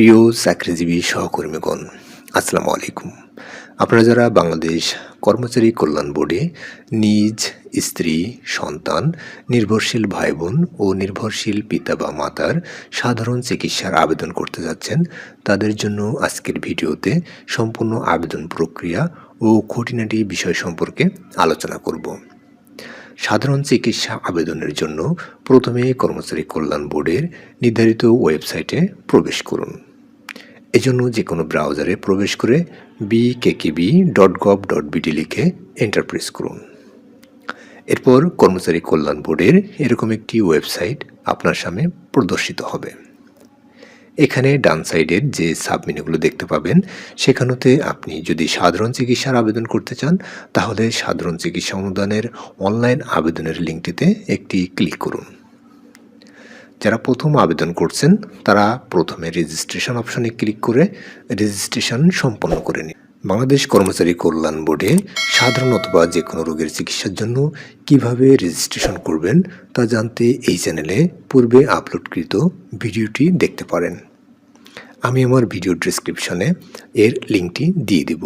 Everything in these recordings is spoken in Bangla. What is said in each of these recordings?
প্রিয় চাকরিজীবী সহকর্মীগণ, আসসালামু আলাইকুম। আপনারা যারা বাংলাদেশ কর্মচারী কল্যাণ বোর্ডে নিজ স্ত্রী, সন্তান, নির্ভরশীল ভাই বোন ও নির্ভরশীল পিতা বা মাতার সাধারণ চিকিৎসার আবেদন করতে যাচ্ছেন, তাদের জন্য আজকের ভিডিওতে সম্পূর্ণ আবেদন প্রক্রিয়া ও খুঁটিনাটি বিষয় সম্পর্কে আলোচনা করব। সাধারণ চিকিৎসা আবেদনের জন্য প্রথমে কর্মচারী কল্যাণ বোর্ডের নির্ধারিত ওয়েবসাইটে প্রবেশ করুন। এজন্য যে কোনো ব্রাউজারে প্রবেশ করে B KKB dot gov dot BD লিখে এন্টার প্রেস করুন। এরপর কর্মচারী কল্যাণ বোর্ডের এরকম একটি ওয়েবসাইট আপনার সামনে প্রদর্শিত হবে। এখানে ডান সাইডের যে সাবমেনুগুলো দেখতে পাবেন, সেখানেতে আপনি যদি সাধারণ চিকিৎসার আবেদন করতে চান, তাহলে সাধারণ চিকিৎসা অনুদানের অনলাইন আবেদনের লিঙ্কটিতে একটি ক্লিক করুন। যারা প্রথম আবেদন করছেন, তারা প্রথমে রেজিস্ট্রেশন অপশনে ক্লিক করে রেজিস্ট্রেশন সম্পন্ন করে নিন। বাংলাদেশ কর্মচারী কল্যাণ বোর্ডে সাধারণ অথবা যে কোনো রোগের চিকিৎসার জন্য কীভাবে রেজিস্ট্রেশন করবেন, তা জানতে এই চ্যানেলে পূর্বে আপলোডকৃত ভিডিওটি দেখতে পারেন। আমি আমার ভিডিও ডিসক্রিপশনে এর লিঙ্কটি দিয়ে দেব।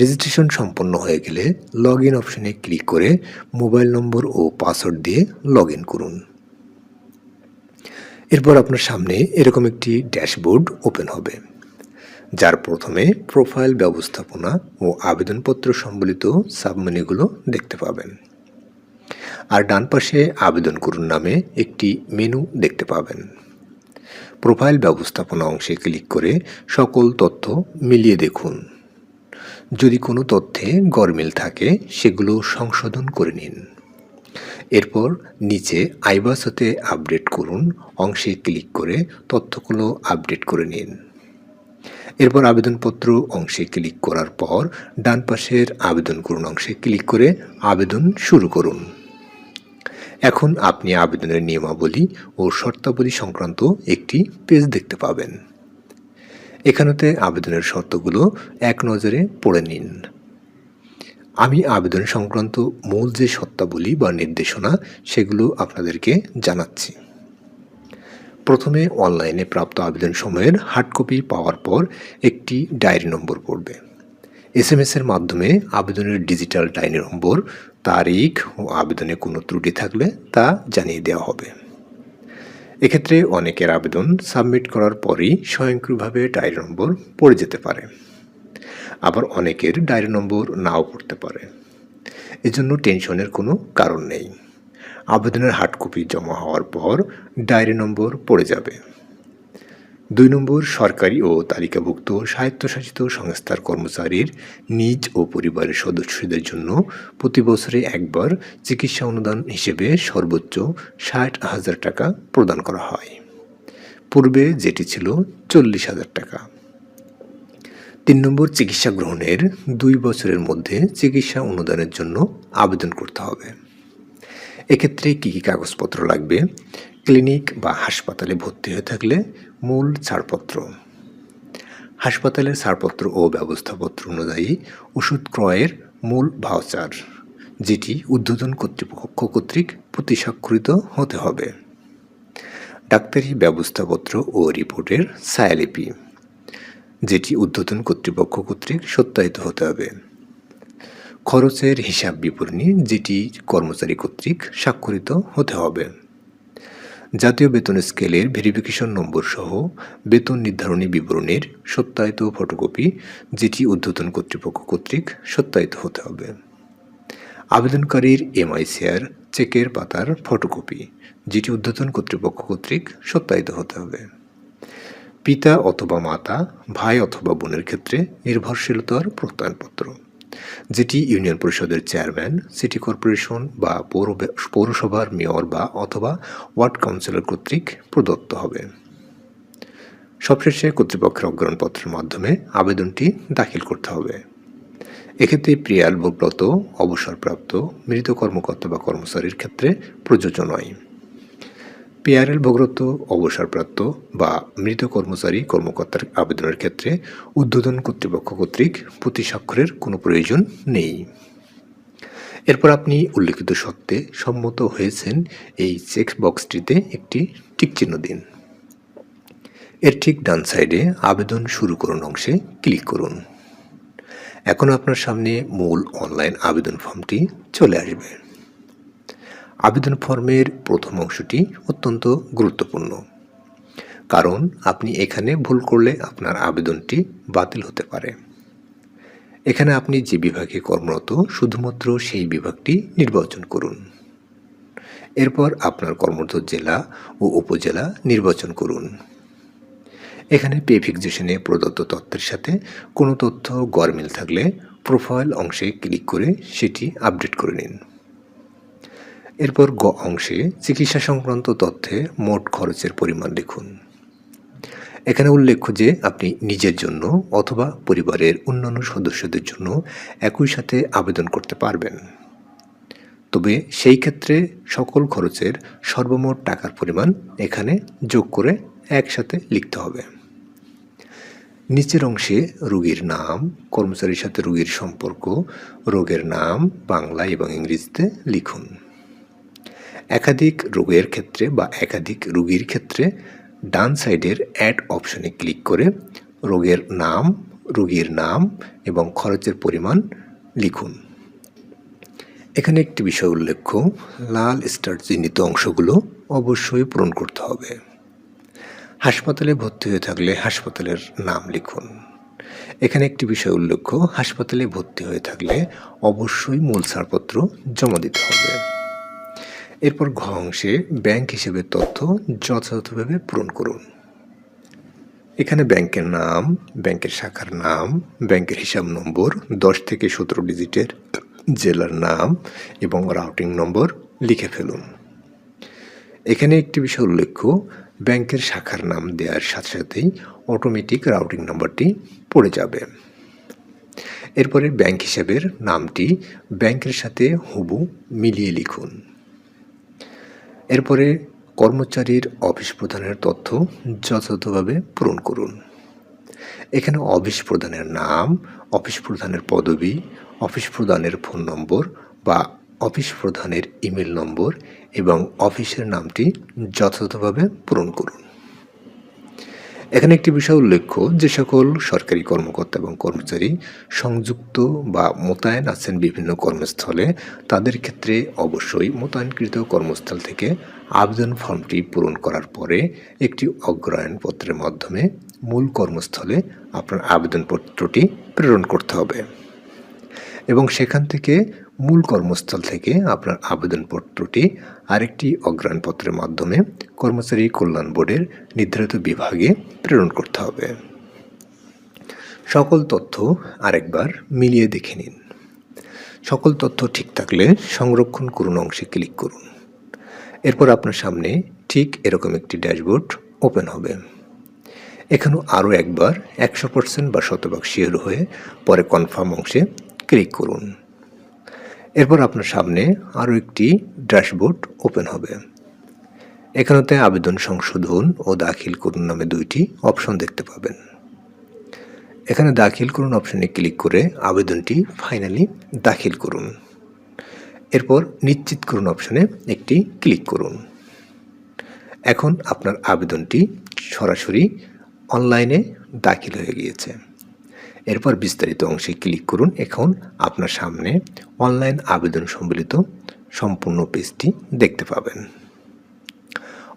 রেজিস্ট্রেশন সম্পন্ন হয়ে গেলে লগ ইন অপশনে ক্লিক করে মোবাইল নম্বর ও পাসওয়ার্ড দিয়ে লগ করুন। এরপর আপনার সামনে এরকম একটি ড্যাশবোর্ড ওপেন হবে, যার প্রথমে প্রোফাইল ব্যবস্থাপনা ও আবেদনপত্র সম্বলিত সাবমেনুগুলো দেখতে পাবেন। আর ডান পাশে আবেদন করুন নামে একটি মেনু দেখতে পাবেন। প্রোফাইল ব্যবস্থাপনা অংশে ক্লিক করে সকল তথ্য মিলিয়ে দেখুন। যদি কোনো তথ্যে গরমিল থাকে, সেগুলো সংশোধন করে নিন। এরপর নিচে আইবাস হতে আপডেট করুন, অংশে ক্লিক করে তথ্যগুলো আপডেট করে নিন। এরপর আবেদনপত্র অংশে ক্লিক করার পর ডান পাশের আবেদন করুন অংশে ক্লিক করে আবেদন শুরু করুন। এখন আপনি আবেদনের নিয়মাবলী ও শর্তাবলী সংক্রান্ত একটি পেজ দেখতে পাবেন। এখানেতে আবেদনের শর্তগুলো এক নজরে পড়ে নিন। আমি আবেদন সংক্রান্ত মূল যে সত্তাবলী বা নির্দেশনা, সেগুলো আপনাদেরকে জানাচ্ছি। প্রথমে অনলাইনে প্রাপ্ত আবেদন সময়ের হার্ড কপি পাওয়ার পর একটি ডায়েরি নম্বর পড়বে। এস এম এর মাধ্যমে আবেদনের ডিজিটাল ডায়েরি নম্বর, তারিখ ও আবেদনে কোনো ত্রুটি থাকলে তা জানিয়ে দেওয়া হবে। এক্ষেত্রে অনেকের আবেদন সাবমিট করার পরই স্বয়ংক্রিয়ভাবে ডায়েরি নম্বর পড়ে যেতে পারে। আবার অনেকের ডায়েরি নম্বর নাও পড়তে পারে। এজন্য টেনশনের কোনো কারণ নেই। আবেদনের হার্ড কপি জমা হওয়ার পর ডায়েরি নম্বর পড়ে যাবে। দুই নম্বর, সরকারি ও তালিকাভুক্ত স্বায়ত্তশাসিত সংস্থার কর্মচারীর নিজ ও পরিবারের সদস্যদের জন্য প্রতি বছরে একবার চিকিৎসা অনুদান হিসেবে সর্বোচ্চ ষাট হাজার টাকা প্রদান করা হয়। পূর্বে যেটি ছিল চল্লিশ হাজার টাকা। তিন নম্বর চিকিৎসা গ্রহণের দুই বছরের মধ্যে চিকিৎসা অনুদানের জন্য আবেদন করতে হবে। এক্ষেত্রে কী কী কাগজপত্র লাগবে? ক্লিনিক বা হাসপাতালে ভর্তি হয়ে থাকলে মূল ছাড়পত্র। হাসপাতালের ছাড়পত্র ও ব্যবস্থাপত্র অনুযায়ী ওষুধ ক্রয়ের মূল ভাউচার, যেটি উদ্বোধন কর্তৃপক্ষ কর্তৃক প্রতিস্বাক্ষরিত হতে হবে। ডাক্তারি ব্যবস্থাপত্র ও রিপোর্টের ছায়ালিপি। যেটি উদ্বোধন কর্তৃপক্ষ কর্তৃক সত্যায়িত হতে হবে। খরচের হিসাব বিবরণী যেটি কর্মচারী কর্তৃক স্বাক্ষরিত হতে হবে। জাতীয় বেতন স্কেলের ভেরিফিকেশন নম্বর সহ বেতন নির্ধারণী বিবরণীর সত্যায়িত ফটোকপি যেটি উদ্বোধন কর্তৃপক্ষ কর্তৃক সত্যায়িত হতে হবে। আবেদনকারীর এমআইসিআর চেকের পাতার ফটোকপি যেটি উদ্বোধন কর্তৃপক্ষ কর্তৃক সত্যায়িত হতে হবে। পিতা অথবা মাতা, ভাই অথবা বোনের ক্ষেত্রে নির্ভরশীলতার প্রত্যয়নপত্র। যেটি ইউনিয়ন পরিষদের চেয়ারম্যান, সিটি কর্পোরেশন বা পৌর পৌরসভার মেয়র বা অথবা ওয়ার্ড কাউন্সিলর কর্তৃক প্রদত্ত হবে। সবশেষে কর্তৃপক্ষের অজ্ঞানপত্রের মাধ্যমে আবেদনটি দাখিল করতে হবে। এক্ষেত্রে প্রিয়াল ভোগলত অবসরপ্রাপ্ত, মৃত কর্মকর্তা বা কর্মচারীর ক্ষেত্রে প্রযোজ্য নয়। পিআরএল ভোগরত অবসরপ্রাপ্ত বা মৃত কর্মচারী কর্মকর্তার আবেদনের ক্ষেত্রে উদ্বোধন কর্তৃপক্ষ কর্তৃক প্রতি স্বাক্ষরের কোনো প্রয়োজন নেই। এরপর আপনি উল্লিখিত সত্ত্বে সম্মত হয়েছেন এই চেক বক্সটিতে একটি টিক চিহ্ন দিন। এর ঠিক ডান সাইডে আবেদন শুরু করুন অংশে ক্লিক করুন। এখন আপনার সামনে মূল অনলাইন আবেদন ফর্মটি চলে আসবে। আবেদন ফর্মের প্রথম অংশটি অত্যন্ত গুরুত্বপূর্ণ। কারণ আপনি এখানে ভুল করলে আপনার আবেদনটি বাতিল হতে পারে। এখানে আপনি যে বিভাগে কর্মরত, শুধুমাত্র সেই বিভাগটি নির্বাচন করুন। এরপর আপনার কর্মরত জেলা ও উপজেলা নির্বাচন করুন। এখানে পে ফিক্সেশনে প্রদত্ত তথ্যের সাথে কোনো তথ্য গরমিল থাকলে প্রোফাইল অংশে ক্লিক করে সেটি আপডেট করে নিন। এরপর গ অংশে চিকিৎসা সংক্রান্ত তথ্যে মোট খরচের পরিমাণ লিখুন। এখানে উল্লেখ্য যে আপনি নিজের জন্য অথবা পরিবারের অন্যান্য সদস্যদের জন্য একই সাথে আবেদন করতে পারবেন। তবে সেই ক্ষেত্রে সকল খরচের সর্বমোট টাকার পরিমাণ এখানে যোগ করে একসাথে লিখতে হবে। নিচের অংশে রোগীর নাম, কর্মচারীর সাথে রোগীর সম্পর্ক, রোগের নাম বাংলা এবং ইংরেজিতে লিখুন। একাধিক রোগের ক্ষেত্রে বা একাধিক রোগীর ক্ষেত্রে ডান সাইডের অ্যাড অপশনে ক্লিক করে রোগের নাম, রোগীর নাম এবং খরচের পরিমাণ লিখুন। এখানে একটি বিষয় উল্লেখ্য, লাল স্টার চিহ্নিত অংশগুলো অবশ্যই পূরণ করতে হবে। হাসপাতালে ভর্তি হয়ে থাকলে হাসপাতালের নাম লিখুন। এখানে একটি বিষয় উল্লেখ্য, হাসপাতালে ভর্তি হয়ে থাকলে অবশ্যই মূল ছাড়পত্র জমা দিতে হবে। এরপর ঘ অংশে ব্যাংক হিসেবে তথ্য যথাযথভাবে পূরণ করুন। এখানে ব্যাংকের নাম, ব্যাংকের শাখার নাম, ব্যাংকের হিসাব নম্বর, দশ থেকে সতেরো ডিজিটের জেলার নাম এবং রাউটিং নম্বর লিখে ফেলুন। এখানে একটি বিষয় উল্লেখ্য, ব্যাংকের শাখার নাম দেওয়ার সাথে সাথেই অটোমেটিক রাউটিং নম্বরটি পড়ে যাবে। এরপরে ব্যাংক হিসাবের নামটি ব্যাংকের সাথে হুবু মিলিয়ে লিখুন। এরপরে কর্মচারীর অফিস প্রধানের তথ্য যথাযথভাবে পূরণ করুন। এখানে অফিস প্রধানের নাম, অফিস প্রধানের পদবি, অফিস প্রধানের ফোন নম্বর বা অফিস প্রধানের ইমেল নম্বর এবং অফিসের নামটি যথাযথভাবে পূরণ করুন। এখানে একটি বিষয় উল্লেখ্য যে সকল সরকারি কর্মকর্তা এবং কর্মচারী সংযুক্ত বা মোতায়েন আছেন বিভিন্ন কর্মস্থলে, তাদের ক্ষেত্রে অবশ্যই মোতায়েনকৃত কর্মস্থল থেকে আবেদন ফর্মটি পূরণ করার পরে একটি অগ্রহায়ণপত্রের মাধ্যমে মূল কর্মস্থলে আপনার আবেদনপত্রটি প্রেরণ করতে হবে। এবং সেখান থেকে মূল কর্মস্থল থেকে আপনার আবেদনপত্রটি আরেকটি অগ্রাণপত্রের মাধ্যমে কর্মচারী কল্যাণ বোর্ডের নির্ধারিত বিভাগে প্রেরণ করতে হবে। সকল তথ্য আরেকবার মিলিয়ে দেখে নিন। সকল তথ্য ঠিক থাকলে সংরক্ষণ করুন অংশে ক্লিক করুন। এরপর আপনার সামনে ঠিক এরকম একটি ড্যাশবোর্ড ওপেন হবে। এখানেও আরও একবার একশো পার্সেন্ট বা শতভাগ শিওর হয়ে পরে কনফার্ম অংশে ক্লিক করুন। এরপর আপনার সামনে আরও একটি ড্যাশবোর্ড ওপেন হবে। এখানেতে আবেদন সংশোধন ও দাখিল করুন নামে দুইটি অপশন দেখতে পাবেন। এখানে দাখিল করুন অপশনে ক্লিক করে আবেদনটি ফাইনালি দাখিল করুন। এরপর নিশ্চিত করুন অপশনে একটি ক্লিক করুন। এখন আপনার আবেদনটি সরাসরি অনলাইনে দাখিল হয়ে গিয়েছে। এরপর বিস্তারিত অংশে ক্লিক করুন। এখন আপনার সামনে অনলাইন আবেদন সম্বলিত সম্পূর্ণ পেজটি দেখতে পাবেন।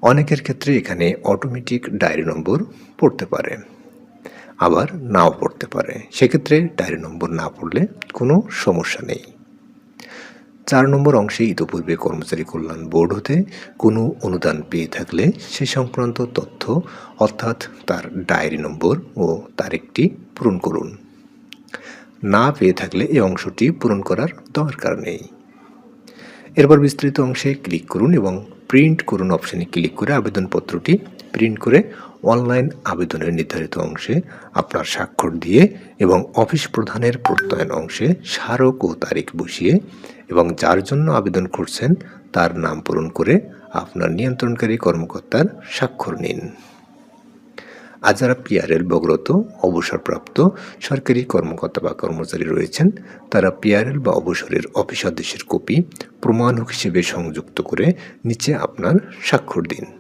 অনেকের ক্ষেত্রে এখানে অটোমেটিক ডায়েরি নম্বর পড়তে পারে, আবার নাও পড়তে পারে। সেক্ষেত্রে ডায়েরি নম্বর না পড়লে কোনো সমস্যা নেই। চার নম্বর অংশে ইতোপূর্বে কর্মচারী কল্যাণ বোর্ড হতে কোনো অনুদান পেয়ে থাকলে সে সংক্রান্ত তথ্য, অর্থাৎ তার ডায়েরি নম্বর ও তারিখটি পূরণ করুন। না পেয়ে থাকলে এই অংশটি পূরণ করার দরকার নেই। এরপর বিস্তৃত অংশে ক্লিক করুন এবং প্রিন্ট করুন অপশানে ক্লিক করে আবেদনপত্রটি প্রিন্ট করে অনলাইন আবেদনের নির্ধারিত অংশে আপনার স্বাক্ষর দিয়ে এবং অফিস প্রধানের প্রত্যয়ন অংশে স্মারক ও তারিখ বসিয়ে এবং যার জন্য আবেদন করছেন তার নাম পূরণ করে আপনার নিয়ন্ত্রণকারী কর্মকর্তার স্বাক্ষর নিন। আর যারা পিআরএল বগ্রত, অবসরপ্রাপ্ত, সরকারি কর্মকর্তা বা কর্মচারী রয়েছেন, তারা পিআরএল বা অবসরের অফিস আদেশের কপি প্রমাণক হিসেবে সংযুক্ত করে নিচে আপনার স্বাক্ষর দিন।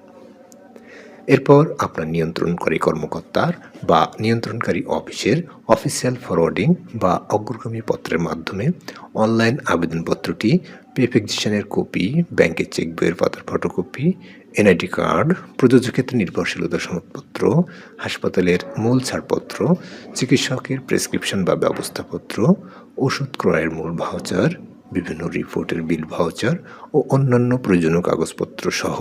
এরপর আপনার নিয়ন্ত্রণকারী কর্মকর্তার বা নিয়ন্ত্রণকারী অফিসের অফিসিয়াল ফরওয়ার্ডিং বা অগ্রগামী পত্রের মাধ্যমে অনলাইন আবেদনপত্রটি প্রিফেকজিশনের কপি ব্যাংকের চেক বইয়ের পাতার ফটোকপি এনআইডি কার্ড প্রযোজ্য ক্ষেত্রে নির্ভরশীলতা সনদপত্র, হাসপাতালের মূল ছাড়পত্র, চিকিৎসকের প্রেসক্রিপশন বা ব্যবস্থাপত্র, ওষুধ ক্রয়ের মূল ভাউচার বিভিন্ন রিপোর্টের বিল ভাউচার ও অন্যান্য প্রয়োজনীয় কাগজপত্র সহ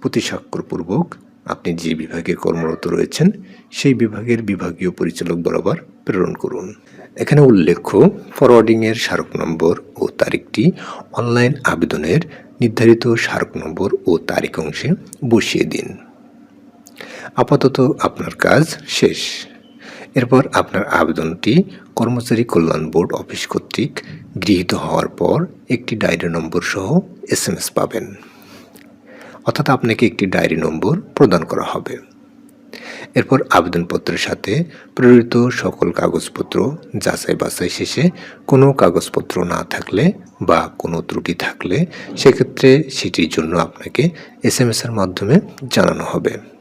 প্রতি স্বাক্ষরপূর্বক আপনি যে বিভাগে কর্মরত রয়েছেন, সেই বিভাগের বিভাগীয় পরিচালক বরাবর প্রেরণ করুন। এখানে উল্লেখ্য ফরওয়ার্ডিংয়ের স্মারক নম্বর ও তারিখটি অনলাইন আবেদনের নির্ধারিত স্মারক নম্বর ও তারিখ অংশে বসিয়ে দিন। আপাতত আপনার কাজ শেষ। এরপর আপনার আবেদনটি কর্মচারী কল্যাণ বোর্ড অফিস কর্তৃক গৃহীত হওয়ার পর একটি ডায়েরি নম্বর সহ এস পাবেন। অর্থাৎ আপনাকে একটি ডায়েরি নম্বর প্রদান করা হবে। এরপর আবেদনপত্রের সাথে প্রেরিত সকল কাগজপত্র যাচাই বাছাই শেষে কোনো কাগজপত্র না থাকলে বা কোনো ত্রুটি থাকলে সেক্ষেত্রে সেটির জন্য আপনাকে এস এম এর মাধ্যমে জানানো হবে।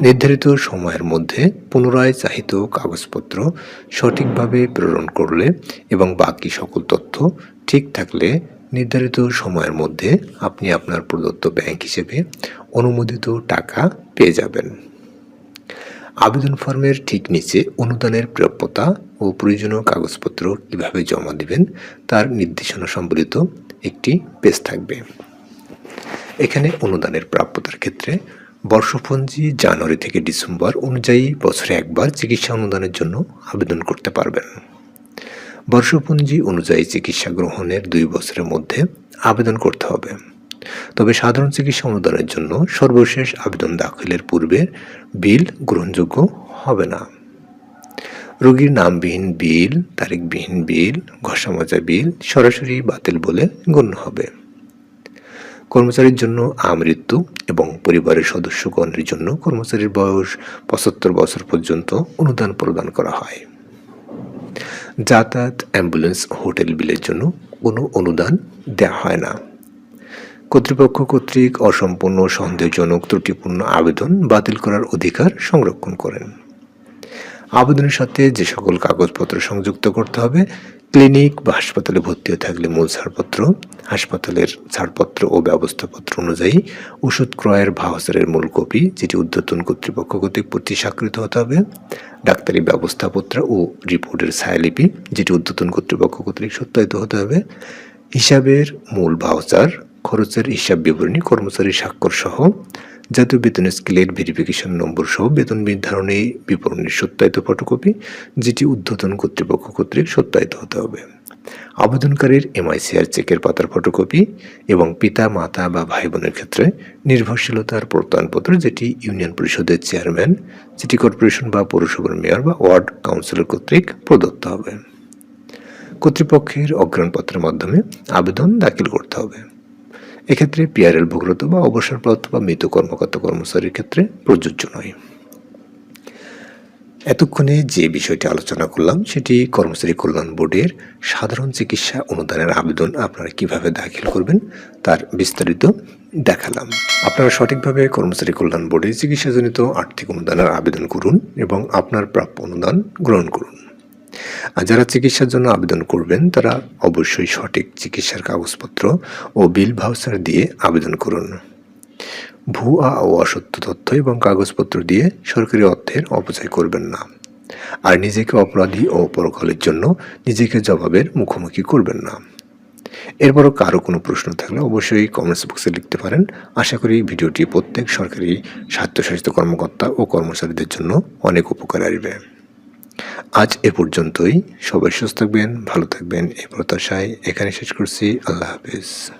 নির্ধারিত সময়ের মধ্যে পুনরায় চাহিত কাগজপত্র সঠিকভাবে প্রেরণ করলে এবং বাকি সকল তথ্য ঠিক থাকলে নির্ধারিত সময়ের মধ্যে আপনি আপনার প্রদত্ত ব্যাংক হিসেবে অনুমোদিত টাকা পেয়ে যাবেন। আবেদন ফর্মের ঠিক নিচে অনুদানের প্রাপ্যতা ও প্রয়োজনীয় কাগজপত্র কীভাবে জমা দিবেন তার নির্দেশনা সম্বলিত একটি পেজ থাকবে। এখানে অনুদানের প্রাপ্যতার ক্ষেত্রে বর্ষপঞ্জি জানুয়ারি থেকে ডিসেম্বর অনুযায়ী বছরে একবার চিকিৎসা অনুদানের জন্য আবেদন করতে পারবেন। বর্ষপঞ্জি অনুযায়ী চিকিৎসা গ্রহণের দুই বছরের মধ্যে আবেদন করতে হবে। তবে সাধারণ চিকিৎসা অনুদানের জন্য সর্বশেষ আবেদন দাখিলের পূর্বে বিল গ্রহণযোগ্য হবে না। রোগীর নামবিহীন বিল, তারিখবিহীন বিল ঘষা বিল সরাসরি বাতিল বলে গণ্য হবে। কর্মচারীর জন্য আমৃত্যু এবং পরিবারের সদস্যগণের জন্য কর্মচারীর বয়স পঁচাত্তর বছর পর্যন্ত অনুদান প্রদান করা হয়। যাতায়াত অ্যাম্বুলেন্স হোটেল বিলের জন্য কোনো অনুদান দেওয়া হয় না। কর্তৃপক্ষ কর্তৃক অসম্পূর্ণ, সন্দেহজনক, ত্রুটিপূর্ণ আবেদন বাতিল করার অধিকার সংরক্ষণ করেন। আবেদনের সাথে যে সকল কাগজপত্র সংযুক্ত করতে হবে ক্লিনিক বা হাসপাতালে ভর্তি হয়ে থাকলে মূল ছাড়পত্র, হাসপাতালের ছাড়পত্র ও ব্যবস্থাপত্র অনুযায়ী ওষুধ ক্রয়ের ভাউচারের মূল কপি, যেটি উদ্যতন কর্তৃপক্ষ কর্তৃক প্রতি স্বাক্ষরিত হতে হবে, ডাক্তারি ব্যবস্থাপত্র ও রিপোর্টের ছায়ালিপি, যেটি উদ্যতন কর্তৃপক্ষ কর্তৃক সত্যায়িত হতে হবে, হিসাবের মূল ভাউচার খরচের হিসাব বিবরণী কর্মচারী স্বাক্ষর সহ জাতীয় বেতন স্কেলের ভেরিফিকেশন নম্বর সহ বেতন নির্ধারণী বিবরণীর সত্যায়িত ফটোকপি যেটি উদ্ধতন কর্তৃপক্ষ কর্তৃক সত্যায়িত হতে হবে। আবেদনকারীর এমআইসিআর চেকের পাতার ফটোকপি এবং পিতা, মাতা বা ভাই বোনের ক্ষেত্রে নির্ভরশীলতার প্রত্যয়নপত্র, যেটি ইউনিয়ন পরিষদের চেয়ারম্যান সিটি কর্পোরেশন বা পৌরসভার মেয়র বা ওয়ার্ড কাউন্সিলর কর্তৃক প্রদত্ত হবে। কর্তৃপক্ষের অগ্রাণপত্রের মাধ্যমে আবেদন দাখিল করতে হবে। এক্ষেত্রে পিআরএল ভোগরত বা অবসরপ্রাপ্ত বা মৃত কর্মকর্তা কর্মচারীর ক্ষেত্রে প্রযোজ্য নয়। এতক্ষণে যে বিষয়টি আলোচনা করলাম, সেটি কর্মচারী কল্যাণ বোর্ডের সাধারণ চিকিৎসা অনুদানের আবেদন আপনারা কীভাবে দাখিল করবেন, তার বিস্তারিত দেখালাম। আপনারা সঠিকভাবে কর্মচারী কল্যাণ বোর্ডে চিকিৎসাজনিত আর্থিক অনুদানের আবেদন করুন এবং আপনার প্রাপ্য অনুদান গ্রহণ করুন। আর যারা চিকিৎসার জন্য আবেদন করবেন, তারা অবশ্যই সঠিক চিকিৎসার কাগজপত্র ও বিল ভাউচার দিয়ে আবেদন করুন। ভুয়া ও অসত্য তথ্য এবং কাগজপত্র দিয়ে সরকারি অর্থের অপচয় করবেন না। আর নিজেকে অপরাধী ও পরকালের জন্য নিজেকে জবাবের মুখোমুখি করবেন না। এরপরও কারও কোনো প্রশ্ন থাকলে অবশ্যই কমেন্টস বক্সে লিখতে পারেন। আশা করি ভিডিওটি প্রত্যেক সরকারি স্বাস্থ্যশাসিত কর্মকর্তা ও কর্মচারীদের জন্য অনেক উপকার আসবে। আজ এ পর্যন্তই। সবাই সুস্থ থাকবেন, ভালো থাকবেন, এই প্রত্যাশায় এখানে শেষ করছি। আল্লাহ হাফিজ।